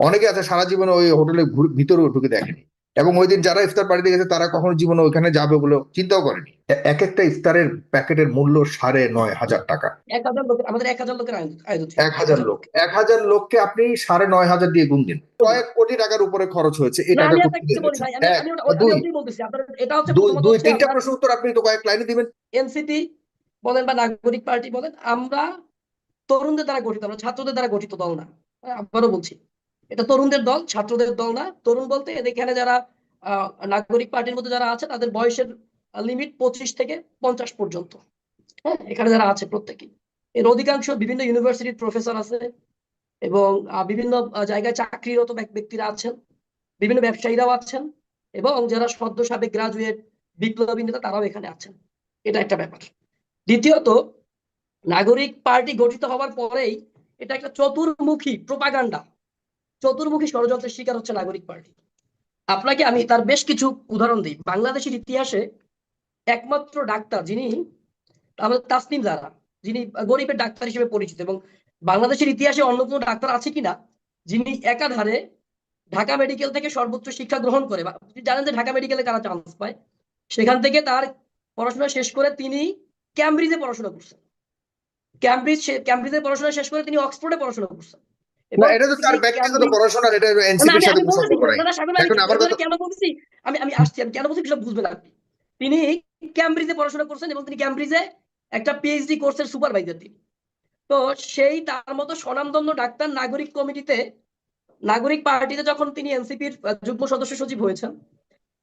অনেকে আছে সারা জীবনে ওই হোটেলের ভিতরে ঢুকে দেখেনি। এবং ওই দিন যারা ইফতার পার্টিতে গেছে তারা কখনো জীবনে ওইখানে যাবে বলে চিন্তাও করেনি। এক একটা ইফতারের প্যাকেটের মূল্য সাড়ে নয় হাজার টাকা। এক হাজার লোক আমাদের এক হাজার লোকের আয়োজন আয়োজন ছিল। এক হাজার লোক। এক হাজার লোককে আপনি সাড়ে নয় হাজার দিয়ে গুণ দিন। কয়েক কোটি টাকার উপরে খরচ হয়েছে। এই টাকা দুই। এটা হচ্ছে দুই তিনটা প্রশ্ন উত্তর আপনি তো কয়েক লাইনে দিবেন। এনসিপি বলেন বা নাগরিক পার্টি বলেন আমরা তরুণদের দ্বারা গঠিত আমরা ছাত্রদের দ্বারা গঠিত দল না। আবারও বলছি এটা তরুণদের দল, ছাত্রদের দল না। তরুণ বলতে এখানে যারা নাগরিক পার্টির মধ্যে যারা আছে, তাদের বয়সের লিমিট পঁচিশ থেকে পঞ্চাশ পর্যন্ত। হ্যাঁ এখানে যারা আছে প্রত্যেকেই। এর অধিকাংশ বিভিন্ন ইউনিভার্সিটির প্রফেসর আছে এবং বিভিন্ন জায়গায় চাকরিরত ব্যক- ব্যক্তিরা আছেন, বিভিন্ন ব্যবসায়ীরাও আছেন এবং যারা সদ্য সাবেক গ্রাজুয়েট বিপ্লবী নেতা, তারাও এখানে আছেন। এটা একটা ব্যাপার। দ্বিতীয়ত, নাগরিক পার্টি গঠিত হওয়ার পরেই এটা একটা চতুর্মুখী প্রোপাগান্ডা চতুর্মুখী ষড়যন্ত্রের শিকার হচ্ছে নাগরিক পার্টি। আপনাকে আমি তার বেশ কিছু উদাহরণ দিই। বাংলাদেশের ইতিহাসে একমাত্র ডাক্তার যিনি আমাদের তাসনিম জারা, যিনি গরিবের ডাক্তার হিসেবে পরিচিত এবং বাংলাদেশের ইতিহাসে অন্য কোনো ডাক্তার আছে কিনা, যিনি একাধারে ঢাকা মেডিকেল থেকে সর্বোচ্চ শিক্ষা গ্রহণ করে জানেন যে ঢাকা মেডিকেলে কারা চান্স পায়? সেখান থেকে তার পড়াশোনা শেষ করে তিনি ক্যামব্রিজে পড়াশোনা করছেন। ক্যামব্রিজ ক্যামব্রিজে পড়াশোনা শেষ করে তিনি অক্সফোর্ডে পড়াশোনা করছেন। না এটা তো তার তিনি ব্যক্তিগত পড়াশোনা এটা এনসিপির সাথে আমি কোনো বলতেছি, সম্পর্ক নাই। না, না, সাগর, আমি এখন কি- আপাতত কেন বলতেছি? আমি আমি আসছি আমি কেন বলছি সেটা বুঝবেন আপনি। তিনি ক্যামব্রিজে পড়াশোনা করছেন এবং তিনি ক্যামব্রিজে একটা পিএইচডি কোর্সের সুপারভাইজার তিনি। তো সেই তার মতো ডাক্তার নাগরিক কমিটিতে নাগরিক পার্টিতে যখন তিনি এনসিপির যুগ্ম সদস্য সচিব হয়েছেন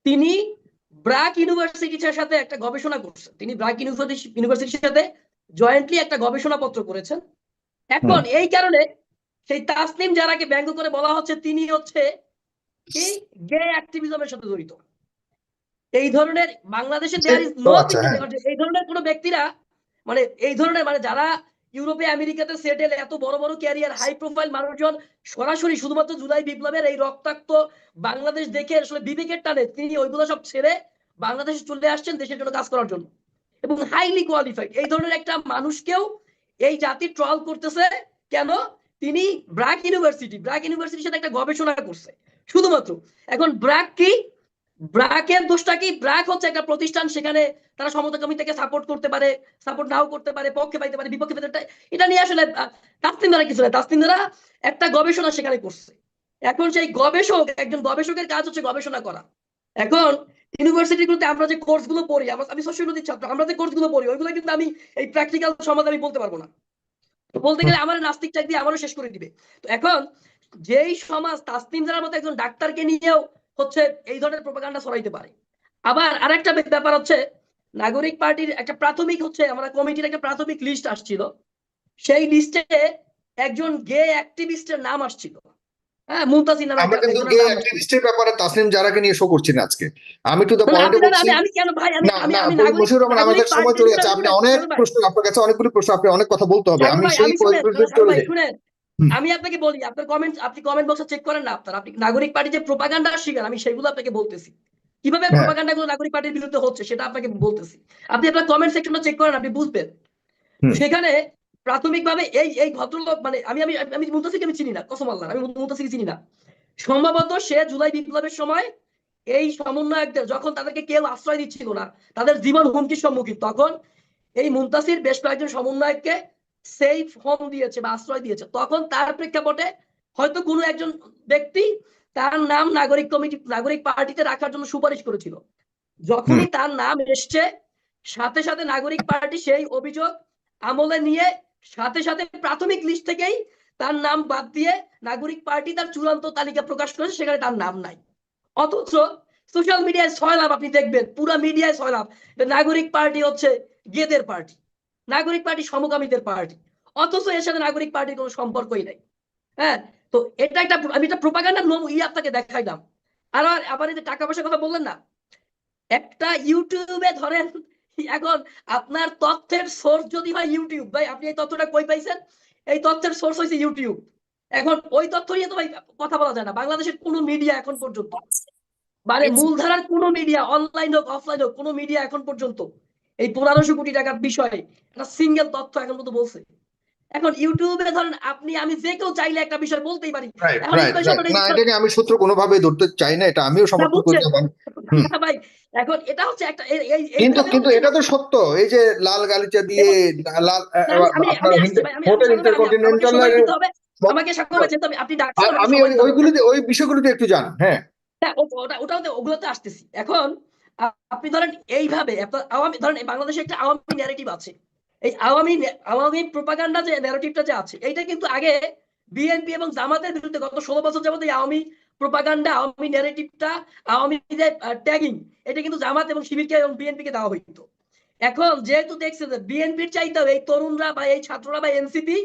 তিনি ব্রাক ইউনিভার্সিটির সাথে একটা গবেষণা করছেন। তিনি ব্রাক ইউনিভার্সিটির সাথে জয়েন্টলি একটা গবেষণা পত্র করেছেন। এখন এই কারণে সেই তাসলিম যারাকে ব্যঙ্গ করে বলা হচ্ছে তিনি হচ্ছে কি? গে অ্যাক্টিভিজমের সাথে জড়িত। এই ধরনের বাংলাদেশে দেয়ার ইজ নো। এই ধরনের কোনো ব্যক্তিরা মানে এই ধরনের মানে যারা ইউরোপে আমেরিকাতে সেটেল এত বড় বড় ক্যারিয়ার হাই প্রোফাইল মানুষজন সরাসরি শুধুমাত্র জুলাই বিপ্লবের এই রক্তাক্ত বাংলাদেশ দেখে আসলে বিবেকের টানে তিনি ওইগুলো সব ছেড়ে বাংলাদেশে চলে আসছেন দেশের জন্য কাজ করার জন্য। এবং হাইলি কোয়ালিফাইড এই ধরনের একটা মানুষকেও এই জাতি ট্রল করতেছে। কেন? তিনি ব্র্যাক ইউনিভার্সিটি, ব্র্যাক ইউনিভার্সিটির সাথে একটা গবেষণা করছে। শুধুমাত্র। এখন ব্র্যাক কি? ব্র্যাকের দোষটা কি? ব্র্যাক হচ্ছে একটা প্রতিষ্ঠান সেখানে তারা সমতাকামিতাকে সাপোর্ট করতে পারে সাপোর্ট নাও করতে পারে, পক্ষে পাইতে পারে, বিপক্ষে পাইতে এটা নিয়ে আসলে তাস্তিন দ্বারা কিছু না তাস্তিন দ্বারা একটা গবেষণা সেখানে করছে। এখন সেই গবেষক, একজন গবেষকের কাজ হচ্ছে গবেষণা করা। এখন ইউনিভার্সিটিগুলোতে আমরা যে কোর্সগুলো পড়ি আমি সোশ্যোলজির ছাত্র, আমরা যে কোর্সগুলো পড়ি, ওইগুলো কিন্তু আমি এই প্র্যাকটিক্যাল সমাধান আমি বলতে পারব না। বলতে গেলে আমার নাস্তিক চাক দিয়ে আমারও শেষ করে দিবে। তো এখন যেই সমাজ তাসনিম জানার মতো একজন ডাক্তারকে নিয়েও হচ্ছে এই ধরনের প্রোপাগান্ডা ছড়াইতে পারে। আবার আরেকটা ব্যাপার হচ্ছে নাগরিক পার্টির একটা প্রাথমিক হচ্ছে আমরা কমিটির একটা প্রাথমিক লিস্ট আসছিল। সেই লিস্টে একজন গে অ্যাক্টিভিস্টের নাম আসছিল। হ্যাঁ মুমতাজ নামে আমরা কিন্তু গে অ্যাক্টিভিস্টের ব্যাপারে তাসনিম জারাকে নিয়ে শো করছি না আজকে। আমি টু দ্য না, বলছি আমি আমি কেন ভাই আমি আমি আমি নাগরিক মশিউর রহমান আমাদের সময় চলে যাচ্ছে। আপনি অনেক প্রশ্ন আপনার কাছে অনেকগুলি প্রশ্ন আপনি অনেক কথা বলতে হবে। আমি সেই আমি শুনেন, পরিপ্রেক্ষিতে সাগর চলে যাই। আমি আপনাকে বলি আপনার কমেন্ট আপনি কমেন্ট বক্সে চেক করেন না আপনার। আপনি নাগরিক পার্টি যে প্রোপাগান্ডার শিকার আমি সেগুলো আপনাকে বলতেছি। কীভাবে হ্যাঁ। প্রোপাগান্ডা গুলো নাগরিক পার্টির বিরুদ্ধে হচ্ছে সেটা আপনাকে বলতেছি। আপনি আপনার কমেন্ট সেকশনটা চেক করেন আপনি বুঝবেন। সেখানে প্রাথমিকভাবে এই এই ভদ্রলোক মানে আমি আমি আমি মুন্তাসিরকে আমি চিনি না কসম আল্লাহ আমি মুন্তাসিরকে চিনি না। সম্ভবত সে জুলাই বিপ্লবের সময় এই সমন্বয়কদের যখন তাদেরকে কেউ আশ্রয় দিচ্ছিল না তাদের জীবন হুমকির সম্মুখীন তখন এই মুন্তাসির বেশ কয়েকজন সমন্বয়ককে সেফ হোম দিয়েছে বা আশ্রয় দিয়েছে। তখন তার প্রেক্ষাপটে হয়তো কোনো একজন ব্যক্তি তার নাম নাগরিক কমিটি নাগরিক পার্টিতে রাখার জন্য সুপারিশ করেছিল। যখনই তার নাম এসছে সাথে সাথে নাগরিক পার্টি সেই অভিযোগ আমলে নিয়ে সাথে সাথে প্রাথমিক লিস্ট থেকেই তার নাম বাদ দিয়ে নাগরিক পার্টি তার চূড়ান্ত তালিকা প্রকাশ করেছে, সেখানে তার নাম নাই। অথচ সোশ্যাল মিডিয়ায় ছয় লাভ আপনি দেখবেন, পুরো মিডিয়ায় ছয় লাভ। নাগরিক পার্টি হচ্ছে গেদের পার্টি, নাগরিক পার্টি সমকামীদের পার্টি। অথচ এর সাথে নাগরিক পার্টির কোনো সম্পর্কই নাই। হ্যাঁ তো এটা একটা, আমি একটা প্রোপাগান্ডার ই আপনাকে দেখাইলাম। আর আর, আবার এই যে টাকা পয়সার কথা বললেন না? একটা ইউটিউবে ধরেন এখন আপনার তথ্যের সোর্স যদি হয় ইউটিউব ভাই আপনি এই তথ্যটা কই পাইছেন? এই তথ্যের সোর্স হয়েছে ইউটিউব এখন ওই তথ্য নিয়ে তো ভাই কথা বলা যায় না। বাংলাদেশের কোন মিডিয়া এখন পর্যন্ত মানে মূলধারার কোন মিডিয়া অনলাইন হোক অফলাইন হোক কোনো মিডিয়া এখন পর্যন্ত এই পনেরোশো কোটি টাকার বিষয়ে একটা সিঙ্গেল তথ্য এখন পর্যন্ত বলছে। এখন ইউটিউবে ধরেন আপনি আমি যে কেউ চাইলে একটা বিষয় বলতেই পারি। না এটাকে আমি সূত্র কোনোভাবে ধরতে চাই না এটা আমিও সমর্থন করি। ভাই এখন এটা হচ্ছে একটা কিন্তু কিন্তু এটা তো সত্য এই যে লাল গালিচা দিয়ে লাল হোটেল ইন্টারকন্টিনেন্টাল আমাকে হবে, আপনি আমি। ওইগুলিতে ওই বিষয়গুলিতে একটু জান হ্যাঁ। হ্যাঁ, ওটা ওটাও ওগুলোতে আসতেছি। এখন আপনি ধরেন এইভাবে আওয়ামী ধরেন বাংলাদেশে একটা আওয়ামী ন্যারেটিভ আছে। এই আওয়ামী আওয়ামী প্রোপাগান্ডা যে ন্যারেটিভটা যে আছে এইটা কিন্তু আগে বিএনপি এবং জামাতের বিরুদ্ধে গত ষোলো বছর যাবত এই আওয়ামী প্রোপাগান্ডা আওয়ামী ন্যারেটিভটা আওয়ামী যে ট্যাগিং এটা কিন্তু জামাত এবং শিবিরকে এবং বিএনপি কে দেওয়া হইতো। এখন যেহেতু দেখছে যে বিএনপির চাইতেও এই তরুণরা বা এই ছাত্ররা বা এনসিপি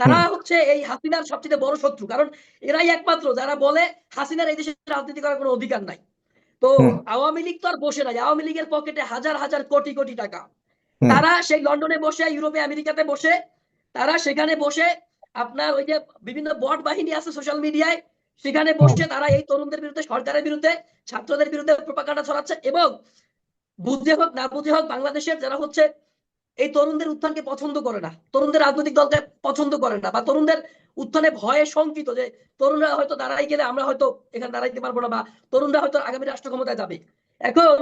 তারা হচ্ছে এই হাসিনার সবচেয়ে বড় শত্রু। কারণ এরাই একমাত্র যারা বলে হাসিনার এই দেশে রাজনীতি করার কোনো অধিকার নাই। তো আওয়ামী লীগ তো আর বসে নাই। আওয়ামী লীগের পকেটে হাজার হাজার কোটি কোটি টাকা। তারা সেই লন্ডনে বসে ইউরোপে আমেরিকাতে বসে তারা সেখানে বসে আপনার ওই যে বিভিন্ন বট বাহিনী আছে সোশ্যাল মিডিয়ায় সেখানে বসে তারা এই তরুণদের বিরুদ্ধে সরকারের বিরুদ্ধে ছাত্রদের বিরুদ্ধে প্রপাকাণ্ডা ছড়াচ্ছে এবং বুঝে হোক না বুঝে হোক বাংলাদেশের যারা হচ্ছে এই তরুণদের উত্থানকে পছন্দ করে না তরুণদের রাজনৈতিক দলকে পছন্দ করে না বা তরুণদের উত্থানে ভয়ে শঙ্কিত যে তরুণরা হয়তো দাঁড়াই গেলে আমরা হয়তো এখানে দাঁড়াইতে পারব না বা তরুণরা হয়তো আগামী রাষ্ট্র ক্ষমতায় যাবে। এখন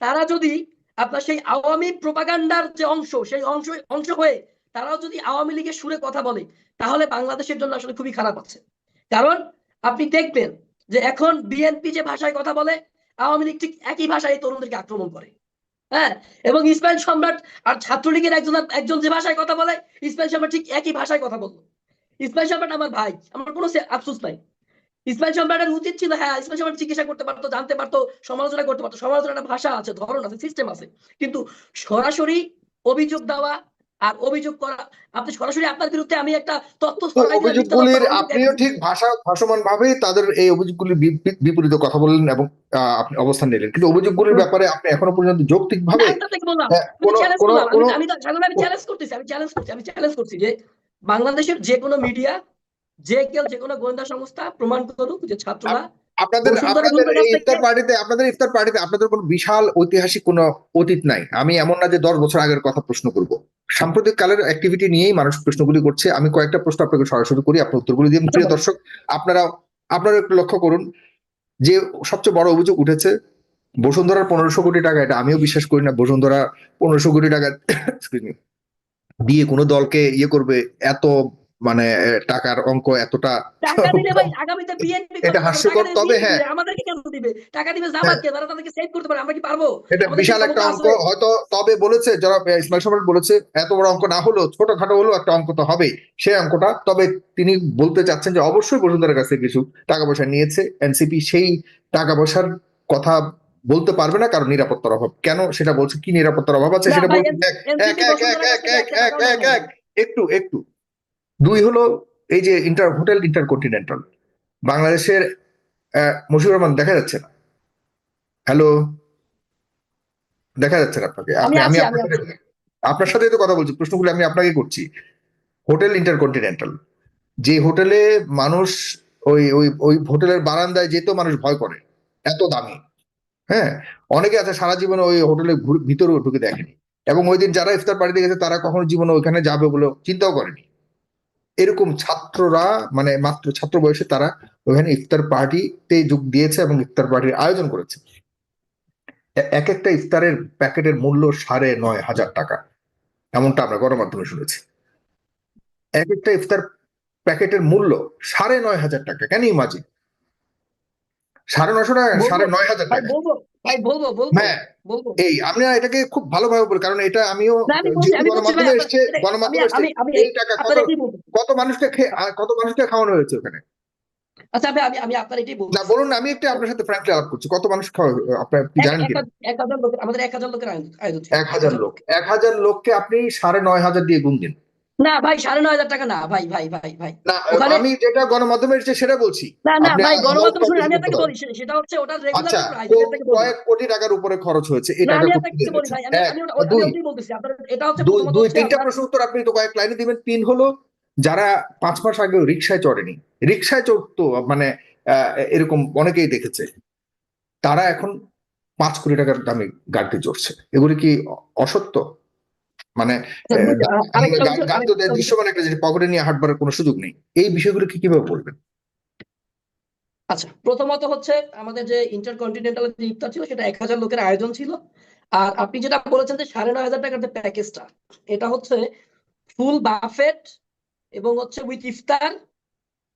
তারা যদি আপনার সেই আওয়ামী প্রোপাগান্ডার যে অংশ, সেই অংশ অংশ হয়ে তারাও যদি আওয়ামী লীগের সুরে কথা বলে, তাহলে বাংলাদেশের জন্য আসলে খুবই খারাপ আছে। কারণ আপনি দেখবেন যে এখন বিএনপি যে ভাষায় কথা বলে, আওয়ামী লীগ ঠিক একই ভাষায় এই তরুণদেরকে আক্রমণ করে। হ্যাঁ? এবং ইসমাইল সম্রাট আর ছাত্রলীগের একজন একজন যে ভাষায় কথা বলে ইসমাইল সম্রাট ঠিক একই ভাষায় কথা বলল। ইসমাইল সম্রাট আমার ভাই, আমার কোনো আফসোস নাই। ইসমাইল সম্রাটের উচিত ছিল হ্যাঁ ইসমাইল সম্রাট চিকিৎসা করতে পারতো জানতে পারতো সমালোচনা করতে পারতো সমালোচনার একটা ভাষা আছে ধরন আছে সিস্টেম আছে। কিন্তু সরাসরি অভিযোগ দেওয়া আর অভিযোগ করা আপনি সরাসরি আপনার বিরুদ্ধে আমি একটা তথ্য অভিযোগগুলির আপনিও ঠিক ভাষা ভাবেই তাদের এই অভিযোগগুলির বিপরীতে কথা বললেন এবং আপনি অবস্থান নিলেন। কিন্তু অভিযোগগুলির ব্যাপারে আপনি এখনও পর্যন্ত যৌক্তিক ভাবে হ্যাঁ, আমি চ্যালেঞ্জ করতেছি আমি চ্যালেঞ্জ করছি আমি চ্যালেঞ্জ করছি যে বাংলাদেশের যে কোনো মিডিয়া যে কেউ যে কোনো গোয়েন্দা সংস্থা প্রমাণ করুক যে ছাত্ররা আপনাদের আপনাদের ইফতার পার্টিতে আপনাদের ইফতার পার্টিতে আপনাদের কোনো বিশাল ঐতিহাসিক কোনো অতীত নাই। আমি এমন না যে দশ বছর আগের কথা প্রশ্ন করব। সাম্প্রতিক কালের অ্যাক্টিভিটি নিয়েই মানুষ প্রশ্নগুলি করছে। আমি কয়েকটা প্রশ্ন আপনাকে সরাসরি করি আপনার উত্তরগুলি দিন। প্রিয় দর্শক আপনারা আপনারা একটু লক্ষ্য করুন যে সবচেয়ে বড় অভিযোগ উঠেছে বসুন্ধরার পনেরোশো কোটি টাকা এটা আমিও বিশ্বাস করি না বসুন্ধরা পনেরোশো কোটি টাকা দিয়ে কোনো দলকে ইয়ে করবে এত মানে টাকার অঙ্ক এতটা টাকা দিলে ভাই আগামীতে বিএনপি এটা হাস্যকর, তবে হ্যাঁ। আমাদেরকে কেন দিবে টাকা দিবে জামাতকে তারা তাদেরকে সেভ করতে পারে আমরা কি পারব? এটা বিশাল একটা অঙ্ক হয়তো তবে বলেছে যারা ইসমাইল সম্রাট বলেছে এত বড় অঙ্ক না হলেও ছোটখাটো হলেও একটা অঙ্ক তো হবেই। সেই অঙ্কটা তবে তিনি বলতে চাচ্ছেন যে অবশ্যই বসুন্ধরার কাছে কিছু টাকা পয়সা নিয়েছে এনসিপি সেই টাকা পয়সার কথা বলতে পারবে না কারণ নিরাপত্তার অভাব। কেন? সেটা বলছে কি নিরাপত্তার অভাব আছে? সেটা বলছে একটু একটু। দুই হলো এই যে ইন্টার হোটেল ইন্টারকন্টিনেন্টাল বাংলাদেশের মশিউর রহমান দেখা যাচ্ছে না? হ্যালো দেখা যাচ্ছে না আপনাকে? আমি আপনি আমি আপনার সাথে- তো কথা বলছি প্রশ্নগুলো আমি আপনাকে করছি। হোটেল ইন্টারকন্টিনেন্টাল যে হোটেলে মানুষ ওই ওই ওই হোটেলের বারান্দায় যেতেও মানুষ ভয় করে এত দামি। হ্যাঁ? অনেকে আছে সারা জীবনে ওই হোটেলে ভিতরে ঢুকে দেখেনি। এবং ওই দিন যারা ইফতার পার্টিতে গেছে তারা কখনো জীবনে ওইখানে যাবে বলে চিন্তাও করেনি। এরকম ছাত্ররা মানে মাত্র ছাত্র বয়সে তারা ওখানে ইফতার পার্টিতে যোগ দিয়েছে এবং ইফতার পার্টির আয়োজন করেছে। এক একটা ইফতারের প্যাকেটের মূল্য সাড়ে নয় হাজার টাকা এমনটা আমরা গণমাধ্যমে শুনেছি। এক একটা ইফতার প্যাকেটের মূল্য সাড়ে নয় হাজার টাকা। কেন ইমাজিন সাড়ে নশো টাকা সাড়ে নয় হাজার টাকা। বলব বলব বলব হ্যাঁ এই আমরা এটাকে খুব ভালোভাবে বলি কারণ এটা আমিও গণমাধ্যমে এসছে গণমাধ্যমে এসছে এই টাকা কত কত মানুষকে কত মানুষকে খাওয়ানো হয়েছে ওখানে? আচ্ছা আমি আমি আমি আপনার এটাই বলব না বলুন আমি একটু আপনার সাথে ফ্র্যাঙ্কলি আলাপ করছি কত মানুষ খাওয়া আপনার জানেন কি এক হাজার লোক আমাদের এক হাজার লোকের আয়োজন এক হাজার লোক এক হাজার লোককে আপনি সাড়ে নয় হাজার দিয়ে গুণ দিন। না ভাই সাড়ে নয় হাজার টাকা না ভাই ভাই ভাই ভাই। না আমি যেটা গণমাধ্যমে এসেছে সেটা বলছি। না না ভাই গণমাধ্যম শুনে আমি আপনাকে বলি সেটা হচ্ছে ওটা রেগুলার আচ্ছা প্রাইস কয়েক কোটি টাকার উপরে খরচ হয়েছে টাকা আমি আপনাকে বলি ভাই আমি ওটাই বলতেছি আপনার এটা হচ্ছে দুই তিনটা প্রশ্ন উত্তর আপনি তো কয়েক লাইনে দিবেন। তিন হলো যারা পাঁচ মাস আগেও রিক্সায় চড়েনি রিক্সায় চড়তো মানে আহ, এরকম অনেকেই দেখেছে। তারা এখন পাঁচ কোটি টাকার দামে গাড়িতে চড়ছে। এগুলি কি অসত্য? মানে গাড়ি তো দৃশ্যমান একটা জিনিস পকেটে নিয়ে হাঁটবার কোনো সুযোগ নেই। এই বিষয়গুলোকে কীভাবে বলবেন? আচ্ছা প্রথমত হচ্ছে আমাদের যে ইন্টারকন্টিনেন্টাল যে ইফতার ছিল সেটা এক হাজার লোকের আয়োজন ছিল। আর আপনি যেটা বলেছেন যে সাড়ে নয় হাজার টাকার যে প্যাকেজটা এটা হচ্ছে ফুল বাফেট এবং হচ্ছে উইথ ইফতার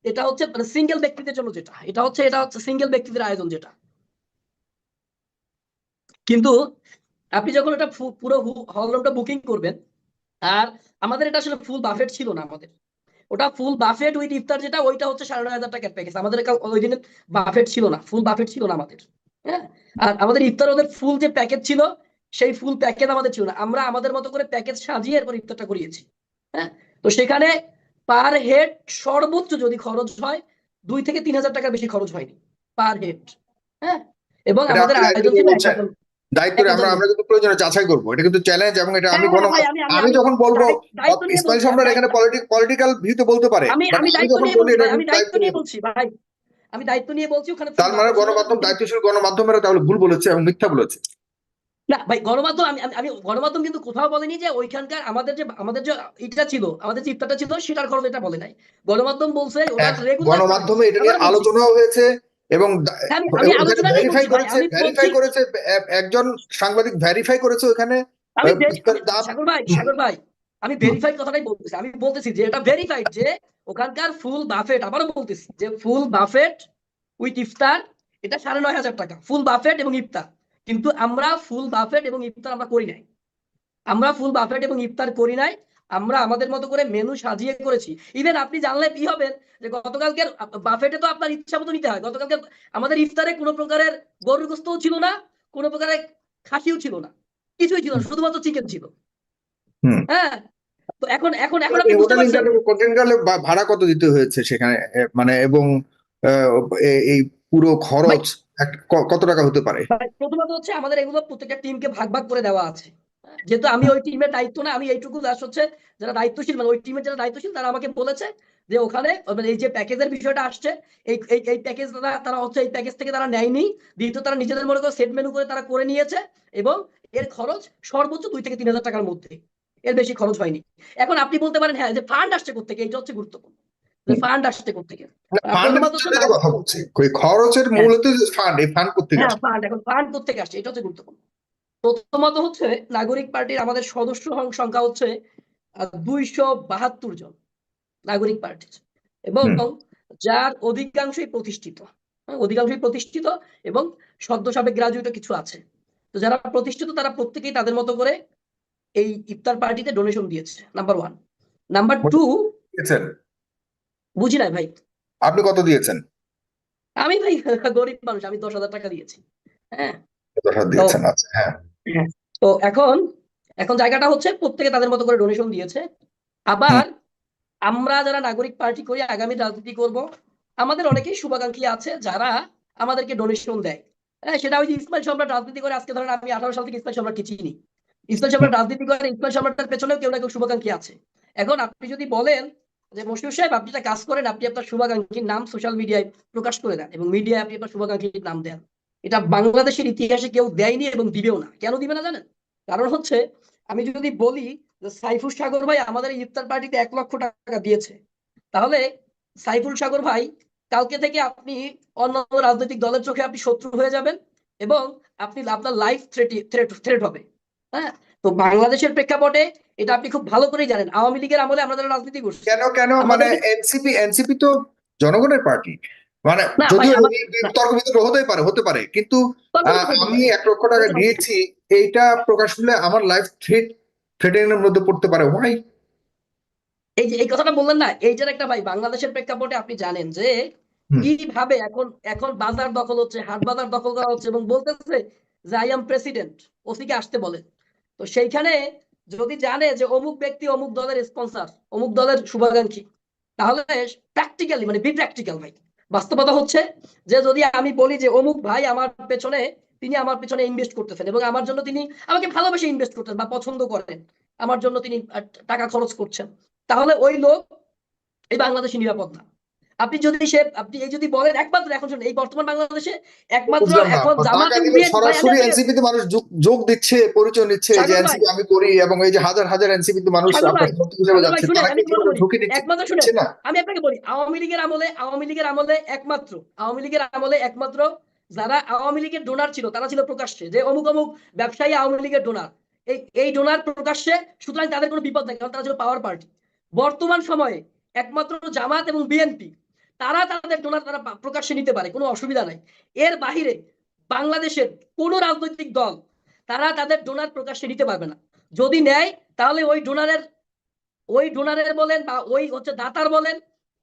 এটা হচ্ছে মানে সিঙ্গেল ব্যক্তিদের জন্য যেটা। এটা হচ্ছে এটা হচ্ছে সিঙ্গেল ব্যক্তিদের আয়োজন যেটা। কিন্তু আপনি যখন এটা পুরো হল রুমটা বুকিং করবেন আর আমাদের এটা আসলে ফুল বাফেট ছিল না আমাদের। ওটা ফুল বাফেট উইথ ইফতার যেটা ওইটা হচ্ছে সাড়ে নয় হাজার টাকার প্যাকেজ আমাদের ওই দিনে বাফেট ছিল না ফুল বাফেট ছিল না আমাদের। হ্যাঁ? আর আমাদের ইফতার ওদের ফুল যে প্যাকেজ ছিল সেই ফুল প্যাকেজ আমাদের ছিল না। আমরা আমাদের মতো করে প্যাকেজ সাজিয়ে এরপর ইফতারটা করিয়েছি। হ্যাঁ? তো সেখানে পার হেড সর্বোচ্চ যদি খরচ হয় দুই থেকে তিন হাজার টাকার বেশি খরচ হয়নি পার হেড হ্যাঁ? এবং আমাদের আয়োজন দায়িত্ব আমরা আমরা কিন্তু প্রয়োজনে যাচাই করব। এটা কিন্তু চ্যালেঞ্জ এবং এটা আমি হ্যাঁ, কোনো আমি- যখন বলব ইসমাইল সম্রাট এখানে পলিটিক্যাল ভিউতে বলতে পারে। যখন বলি এটা দায়িত্ব নিয়ে বলছি ভাই। আমি দায়িত্ব নিয়ে বলছি ওখানে তার মানে গণমাধ্যম দায়িত্বশীল গণমাধ্যমেরা তাহলে ভুল বলেছে এবং মিথ্যা বলেছে। না ভাই গণমাধ্যম আমি আমি- গণমাধ্যম কিন্তু কোথাও বলেনি যে ওইখানকার আমাদের যে আমাদের যে ইটা ছিল আমাদের যে ইফতারটা ছিল সেটার খরচ এটা বলে নাই। গণমাধ্যম বলছে ওটা গণমাধ্যমে এটা নিয়ে আলোচনাও হয়েছে। এবং ভেরিফাই করেছে ভেরিফাই করেছে একজন সাংবাদিক ভেরিফাই করেছে ওখানে। সাগর ভাই সাগর ভাই আমি ভেরিফাইড কথাটাই বলতেছি। আমি বলতেছি যে এটা ভেরিফাইড যে ওখানকার ফুল বাফেট আবারও বলতেছি যে ফুল বাফেট উইথ ইফতার এটা সাড়ে নয় হাজার টাকা। ফুল বাফেট এবং ইফতার। কিন্তু আমরা ফুল বাফেট এবং ইফতার আমরা করি নাই। আমরা ফুল বাফেট এবং ইফতার করি নাই। আমরা আমাদের মতো করে মেনু সাজিয়ে করেছি। ইভেন আপনি জানলে কি হবেন যে গতকালকের বাফেটে তো আপনার ইচ্ছা মতো নিতে হয়। গতকালকে আমাদের ইফতারে কোনো প্রকারের গরুর গোস্তও ছিল না কোনো প্রকারের খাসিও ছিল না। কিছুই ছিল না শুধুমাত্র চিকেন ছিল। হ্যাঁ তো এখন এখন এখন আপনি বুঝতে পারছেন কন্টিনেন্টালে ভাড়া কত দিতে হয়েছে সেখানে? মানে এবং এই পুরো খরচ কত টাকা হতে পারে? প্রথমত হচ্ছে আমাদের এগুলো প্রত্যেকটা টিমকে ভাগ ভাগ করে দেওয়া আছে। যেহেতু আমি ওই টিমের দায়িত্ব না আমি এইটুকু হচ্ছে যারা দায়িত্বশীল মানে ওই টিমের যারা দায়িত্বশীল তারা আমাকে বলেছে যে ওখানে মানে এই যে প্যাকেজের বিষয়টা আসছে এই এই প্যাকেজ তারা তারা হচ্ছে এই প্যাকেজ থেকে তারা নেয়নি দ্বিতীয় তারা নিজেদের মনে করে সেট মেনু করে তারা করে নিয়েছে এবং এর খরচ সর্বোচ্চ দুই থেকে তিন হাজার টাকার মধ্যে। এর বেশি খরচ হয়নি। এখন আপনি বলতে পারেন হ্যাঁ যে ফান্ড আসছে কোথেকে এইটা হচ্ছে গুরুত্বপূর্ণ। ফান্ড আসছে কোথেকে খরচের হ্যাঁ। মূলত ফান্ড এই ফান্ড করতে হ্যাঁ ফান্ড এখন ফান্ড কোথেকে আসছে? এটা হচ্ছে গুরুত্বপূর্ণ। প্রথমত হচ্ছে নাগরিক পার্টির আমাদের সদস্য সংখ্যা হচ্ছে দুইশো বাহাত্তর জন নাগরিক পার্টি এবং যার অধিকাংশই প্রতিষ্ঠিত। হ্যাঁ, অধিকাংশই প্রতিষ্ঠিত এবং সদ্য সাবেক গ্রাজুয়েটও কিছু আছে। তো যারা প্রতিষ্ঠিত তারা প্রত্যেকেই তাদের মতো করে এই ইফতার পার্টিতে ডোনেশন দিয়েছে নাম্বার ওয়ান নাম্বার টু বুঝি নাই ভাই। আপনি কত দিয়েছেন? আমি ভাই গরিব মানুষ আমি দশ হাজার টাকা দিয়েছি। হ্যাঁ। দশ হাজার দিয়েছেন আচ্ছা হ্যাঁ। তো এখন এখন জায়গাটা হচ্ছে প্রত্যেকে তাদের মতো করে ডোনেশন দিয়েছে। আবার আমরা যারা নাগরিক পার্টি করি আগামী রাজনীতি করব আমাদের অনেকেই শুভাকাঙ্ক্ষী আছে যারা আমাদেরকে ডোনেশন দেয়। হ্যাঁ সেটা ওই যে ইসমাইল সম্রাট রাজনীতি করে আজকে ধরেন আমি আঠারো সাল থেকে ইসমাইল সম্রাটকে চিনি। ইসমাইল সম্রাট রাজনীতি করে ইসমাইল সম্রাটের পেছনেও কেউ না কেউ শুভাকাঙ্ক্ষী আছে। এখন আপনি যদি বলেন যে মশিউর সাহেব আপনি একটা কাজ করেন আপনি আপনার শুভাকাঙ্ক্ষীর নাম সোশ্যাল মিডিয়ায় প্রকাশ করে দেন এবং মিডিয়ায় আপনি আপনার শুভাকাঙ্ক্ষীর নাম দেন। এটা বাংলাদেশের ইতিহাসে কেউ দেয়নি এবং দিবেও না। কেন দিবে না জানেন? কারণ হচ্ছে আমি যদি বলি যে সাইফুল সাগর ভাই আমাদের ইফতার পার্টিতে এক লক্ষ টাকা দিয়েছে। তাহলে সাইফুল সাগর ভাই কালকে থেকে আপনি অন্য রাজনৈতিক দলের চোখে আপনি শত্রু হয়ে যাবেন এবং আপনি আপনার লাইফ থ্রেট থ্রেট হবে। হ্যাঁ? তো বাংলাদেশের প্রেক্ষাপটে এটা আপনি খুব ভালো করেই জানেন। আওয়ামী লীগের আমলে আমরা যারা রাজনীতি করছি কেন কেন? মানে এনসিপি এনসিপি তো জনগণের পার্টি। মানে যদিও এই তর্ক বিতর্ক হতেই পারে হতে পারে কিন্তু আমি এক লক্ষ টাকা দিয়েছি এইটা প্রকাশ হলে আমার লাইফ থ্রেট থ্রেটের মধ্যে পড়তে পারে। হোয়াই এই যে এই কথাটা বললেন না এইটার একটা ভাই বাংলাদেশের প্রেক্ষাপটে আপনি জানেন যে কীভাবে এখন এখন বাজার দখল হচ্ছে হাট বাজার দখল করা হচ্ছে এবং বলতেছে যে আই এম প্রেসিডেন্ট ওসিকে আসতে বলে। তো সেইখানে যদি জানে যে অমুক ব্যক্তি অমুক দলের স্পন্সর অমুক দলের শুভাকাঙ্ক্ষী তাহলে প্র্যাকটিক্যালি মানে বি প্র্যাকটিক্যাল ভাই। বাস্তবতা হচ্ছে যে যদি আমি বলি যে, অমুক ভাই আমার পেছনে, তিনি আমার পেছনে ইনভেস্ট করতেছেন এবং আমার জন্য তিনি আমাকে ভালোবেসে ইনভেস্ট করতেছেন বা পছন্দ করেন, আমার জন্য তিনি টাকা খরচ করছেন, তাহলে ওই লোক এই বাংলাদেশে নিরাপদ না। আপনি যদি সে আপনি এই যদি বলেন একমাত্র এখন শুনুন এই বর্তমান বাংলাদেশে একমাত্র এখন জামাত সরাসরি এনসিপি তে মানুষ যোগ- দিচ্ছে পরিচয় নিচ্ছে যে এনসিপি আমি করি এবং এই যে হাজার হাজার এনসিপি তে মানুষ শুনেন, একমাত্র শুনে আমি আপনাকে বলি আওয়ামী লীগের আমলে আওয়ামী লীগের আমলে একমাত্র আওয়ামী লীগের আমলে একমাত্র যারা আওয়ামী লীগের ডোনার ছিল তারা ছিল প্রকাশ্যে যে অমুক অমুক ব্যবসায়ী আওয়ামী লীগের ডোনার এই এই ডোনার প্রকাশ্যে সুতরাং তাদের কোনো বিপদ নেই কারণ তারা ছিল পাওয়ার পার্টি বর্তমান সময়ে একমাত্র জামাত এবং বিএনপি তারা তাদের ডোনার তারা প্রকাশ্যে নিতে পারে, কোনো অসুবিধা নাই। এর বাহিরে বাংলাদেশের কোনো রাজনৈতিক দল তারা তাদের ডোনার প্রকাশ্যে নিতে পারবে না। যদি নেয়, তাহলে ওই ডোনারের ওই ডোনারের বলেন বা ওই হচ্ছে দাতার বলেন,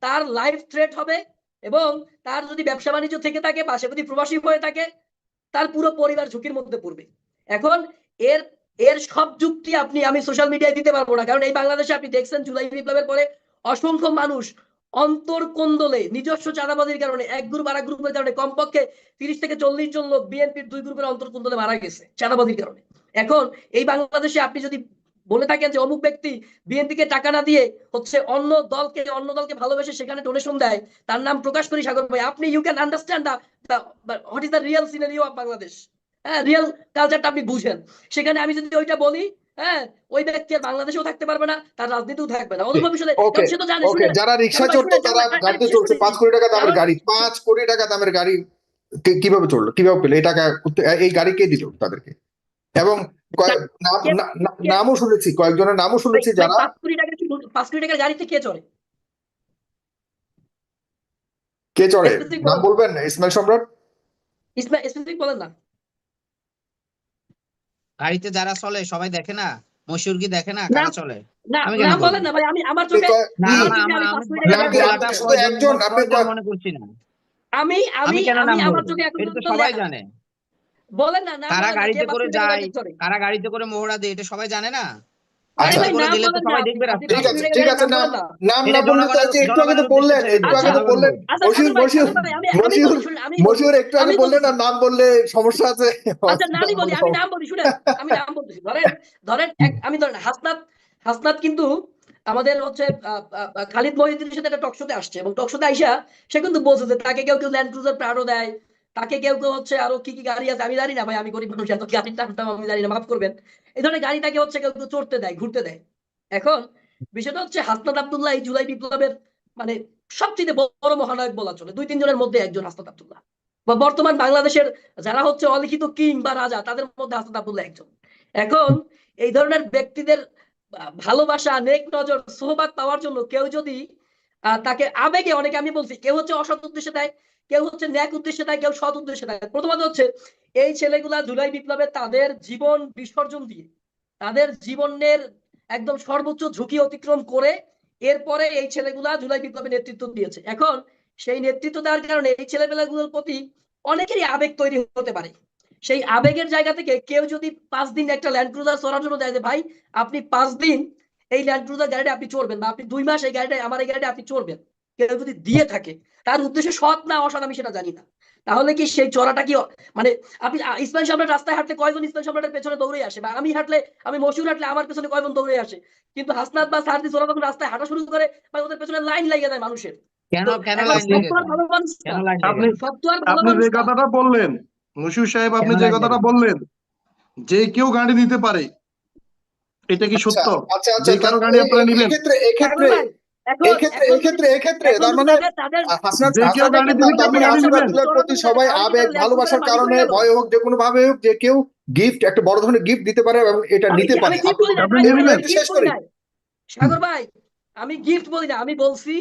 তার লাইফ থ্রেট হবে এবং তার যদি ব্যবসা বাণিজ্য থেকে থাকে বা সে যদি প্রবাসী হয়ে থাকে, তার পুরো পরিবার ঝুঁকির মধ্যে পড়বে। এখন এর এর সব যুক্তি আপনি, আমি সোশ্যাল মিডিয়ায় দিতে পারব না। কারণ এই বাংলাদেশে আপনি দেখছেন জুলাই বিপ্লবের পরে অসংখ্য মানুষ অন্তর কোন্দলে নিজস্ব চাঁদাবাজির কারণে এক গ্রুপ আর এক গ্রুপের কারণে কমপক্ষে তিরিশ থেকে চল্লিশ জন লোক বিএনপির দুই গ্রুপের অন্তর কোন্দলে মারা গেছে চাঁদাবাজির কারণে। এখন এই বাংলাদেশে আপনি যদি বলে থাকেন যে অমুক ব্যক্তি বিএনপিকে টাকা না দিয়ে হচ্ছে অন্য দলকে অন্য দলকে ভালোবেসে সেখানে ডোনেশন দেয়, তার নাম প্রকাশ করি সাগর ভাই, আপনি you can understand what is the real scenario of Bangladesh হ্যাঁ রিয়েল কালচারটা আপনি বুঝেন। সেখানে আমি যদি ওইটা বলি হ্যাঁ ওই ব্যক্তি আর বাংলাদেশেও থাকতে পারবে না তার রাজনীতিও থাকবে না। অদূর ভবিষ্যতে সে তো জানে যারা রিক্সা চড়তো তারা গাড়িতে আমি চলছে পাঁচ কোটি টাকা দামের গাড়ি পাঁচ কোটি টাকা দামের গাড়ি কীভাবে চলল কীভাবে পেল এই টাকা এই গাড়ি কে দিল তাদেরকে? এবং না- না- নামও শুনেছি কয়েকজনের নামও শুনেছি যারা পাঁচ কোটি টাকা পাঁচ কোটি টাকার গাড়িতে কে চড়ে? কে চড়ে নাম বল- বলবেন ইসমাইল সম্রাট ইসমাইল স্পেসিফিক বলেন না গাড়িতে যারা চলে সবাই দেখে না? মশুর কি দেখে না। কারা চলে? আমি আমি আমার চোখে মনে সবাই জানে। বলেন না কারা গাড়িতে করে যায়? কারা গাড়িতে করে মোহরা দেয়? এটা সবাই জানে না? আচ্ছা ভাই করে নাম দিলে তো বলেন সবাই না, দেখবে আপনি রাস্তায়। ঠিক আছে ঠিক আছে নাম নাম না। নাম এটা না বললে তো জনগণের- এই যে একটু আগে তো বললেন একটু আগে তো বললেন মশিউর মশিউর সাগর ভাই, আমি- আমি মশিউর বলি, শুনুন, আমি বলি। মশিউর একটু আগে বললেন না নাম বললে সমস্যা আছে? না বলি আমি নাম বলি শুনেন। আমি নাম বলতেছি। ধরেন ধরেন আমি ধরেন হাসনাত হাসনাত কিন্তু আমাদের হচ্ছে খালিদ মহিউদ্দিনের সাথে একটা টকশোতে আসছে। এবং টকশোতে আইসা সে কিন্তু বলছে যে তাকে কেউ কেউ ল্যান্ড ক্রুজার প্রাড়ো দেয় তাকে কেউ কেউ হচ্ছে আরও কি কি গাড়ি আছে আমি জানি না ভাই আমি গরিব মানুষ এত গাড়ির নাম আমি জানি না মাফ করবেন। এই ধরনের গাড়ি তাকে হচ্ছে কেউ চড়তে দেয়, ঘুরতে দেয়। এখন বিষয়টা হচ্ছে হাসনাত আব্দুল্লাহ এই জুলাই বিপ্লবের মানে সবচেয়ে বড় মহানায়ক বলা চলে। দুই, তিনজনের মধ্যে একজন হাসনাত আব্দুল্লাহ। বা বর্তমান বাংলাদেশের যারা হচ্ছে অলিখিত কিং বা রাজা, তাদের মধ্যে হাসনাত আব্দুল্লাহ একজন। এখন এই ধরনের ব্যক্তিদের ভালোবাসা, নেক নজর, সোহবাত পাওয়ার জন্য কেউ যদি তাকে আবেগে, অনেকে আমি বলছি, কেউ হচ্ছে অসৎ উদ্দেশ্যে দেয়, কেউ হচ্ছে ন্যাক উদ্দেশ্যে দেয়, কেউ সৎ উদ্দেশ্যে দেয়। প্রথমত হচ্ছে এই ছেলেগুলা জুলাই বিপ্লবে তাদের জীবন বিসর্জন দিয়ে, তাদের জীবনের একদম সর্বোচ্চ ঝুঁকি অতিক্রম করে এরপরে এই ছেলেগুলা জুলাই বিপ্লবে নেতৃত্ব দিয়েছে। এখন সেই নেতৃত্ব দেওয়ার কারণে এই ছেলেপেলাগুলোর প্রতি অনেকেরই আবেগ তৈরি হতে পারে। সেই আবেগের জায়গা থেকে কেউ যদি পাঁচ দিন একটা ল্যান্ড ক্রুজার চড়ার জন্য দেয় যে, ভাই, আপনি পাঁচ দিন এই ল্যান্ড ক্রুজার গাড়িটা আপনি চড়বেন বা আপনি দুই মাস এই গাড়িটা আমার এই গাড়িটা আপনি চড়বেন। কেউ যদি দিয়ে থাকে, তার উদ্দেশ্য সৎ না অসৎ আমি সেটা জানি না। তাহলে কি সেই চড়াটা কি মানে আপনি আ, ইসমাইল সম্রাট রাস্তায় হাঁটলে কয়জন ইসমাইল সম্রাটের পেছনে দৌড়ে আসে? বা আমি হাঁটলে আমি মশুর হাঁটলে আমার পেছনে কয়জন দৌড়ে আসে? কিন্তু হাসনাত বা সারদিস ওরা যখন রাস্তায় হাঁটা শুরু করে বা ওদের পেছনে লাইন লেগে যায় মানুষের। আপনি- যে কথাটা বললেন মশিউর সাহেব আপনি যে কথাটা বললেন যে কেউ গাড়ি নিতে পারে এটা কি সত্য? আচ্ছা আচ্ছা যে কারও গাড়ি আপনারা নিবেন? এক্ষেত্রে এক্ষেত্রে মানে মানে গাড়ি হাসনাত দিবেন। আব্দুল্লাহর প্রতি সবাই আবেগ ভালোবাসার কারণে ভয় হোক যে কোনো ভাবে হোক যে কেউ গিফট একটা বড় ধরনের গিফট দিতে পারে এবং এটা নিতে পারে আমি শেষ করি। সাগর ভাই গিফট বলি না আমি বলছি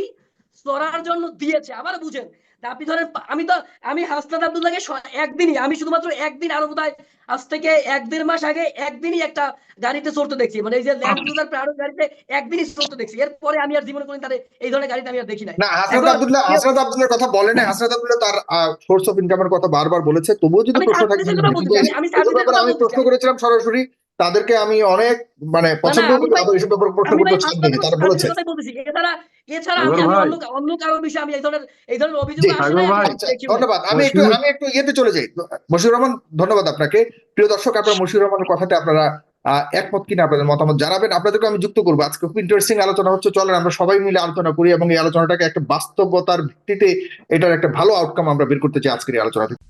চড়ার জন্য দিয়েছে আবার বুঝেন আপনি ধরেন আমি তো আমি হাসনাত আব্দুল্লাহকে একদিনই আমি শুধুমাত্র একদিন আরও বোধহয় আজ থেকে এক দেড় মাস আগে একদিনই একটা গাড়িতে চড়তে দেখছি। মানে এই যে ল্যান্ড ক্রুজার গাড়িতে একদিনই চড়তে দেখছি। এরপরে আমি আর জীবনে কোনদিন তাদের এই ধরনের গাড়িতে আমি আর দেখি নাই। না হাসনাত আব্দুল্লাহ হাসনাত আব্দুল্লাহর কথা বলে না হাসনাত আব্দুল্লাহ তার সোর্স অফ ইনকামের কথা বারবার বলেছে। তবুও যদি প্রশ্ন থাকে আমি-। প্রশ্ন করেছিলাম সরাসরি তাদেরকে আমি অনেক মানে পছন্দ করি তাদের এসব ব্যাপারে প্রশ্ন করতে তারা বলেছে। এছাড়া এছাড়া আমি আমি অন্য অন্য কারও বিষয়ে আমি এই ধরনের এই ধরনের অভিযোগ জি, আসলে সাগর ভাই। আমি দেখি না। ধন্যবাদ। আমি একটু আমি একটু ইয়েতে চলে যাই। মশিউর রহমান ধন্যবাদ আপনাকে। প্রিয় দর্শক আপনারা মশিউর রহমানের কথাতে আপনারা আহ, একমত কিনা আপনাদের মতামত জানাবেন। আপনাদেরকে আমি যুক্ত করব। আজকে খুব ইন্টারেস্টিং আলোচনা হচ্ছে। চলেন আমরা সবাই মিলে আলোচনা করি এবং এই আলোচনাটাকে একটা বাস্তবতার ভিত্তিতে এটার একটা ভালো আউটকাম আমরা বের করতে চাই আজকের এই আলোচনা থেকে